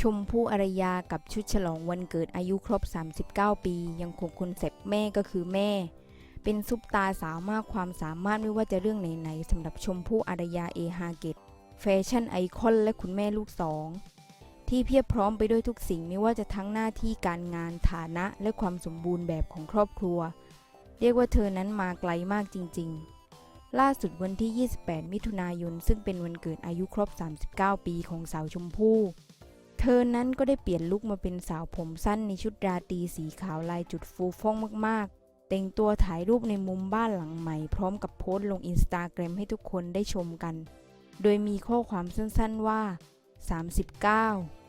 ชมพู่อารยากับชุดฉลองวันเกิดอายุครบ 39 ปี ยังคงคอนเซปต์แม่ก็คือแม่ เป็นซุปตาสาวมากความสามารถไม่ว่าจะเรื่องไหนๆสำหรับชมพู่อารยาเอฮาเกตแฟชั่นไอคอนและคุณแม่ลูกสอง ที่เพียบพร้อมไปด้วยทุกสิ่งไม่ว่าจะทั้งหน้าที่การงานฐานะและความสมบูรณ์แบบของครอบครัว เรียกว่าเธอนั้นมาไกลมากจริง ๆล่าสุดวันที่ 28 มิถุนายน ซึ่งเป็นวันเกิดอายุครบ 39 ปีของสาวชมพู่ เธอนั้นก็ได้เปลี่ยนลุคมาเป็นสาวผมสั้นในชุดราตรีสีขาวลายจุดฟูฟ่องมากๆ แต่งตัวถ่ายรูปในมุมบ้านหลังใหม่ พร้อมกับโพสต์ลงอินสตาแกรมให้ทุกคนได้ชมกัน โดยมีข้อความสั้นๆว่า 39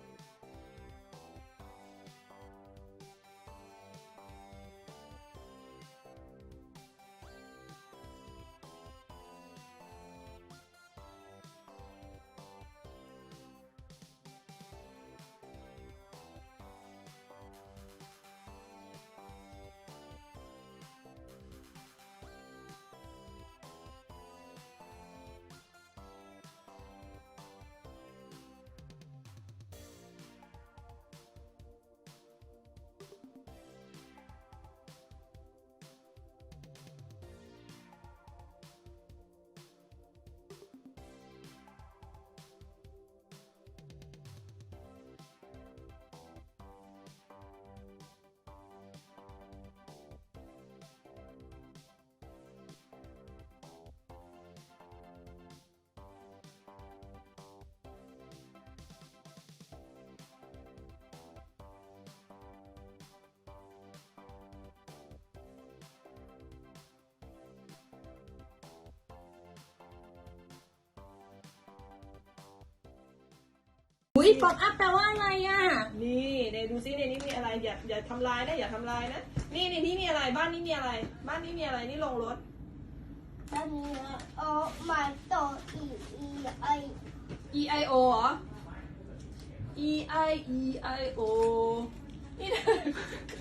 อุ้ยป๊อปอัพแปลว่าอะไรอะ นี่ในดูซิในนี้มีอะไรอย่าอย่าทำลายนะอย่าทำลายนะ นี่ในนี้มีอะไรบ้านนี้มีอะไร บ้านนี้มีอะไรนี่ลงรถอันนี้โอ้มาต่ออีอีไอ E I O เหรอ E I E I O นี่นะแกงกูอะ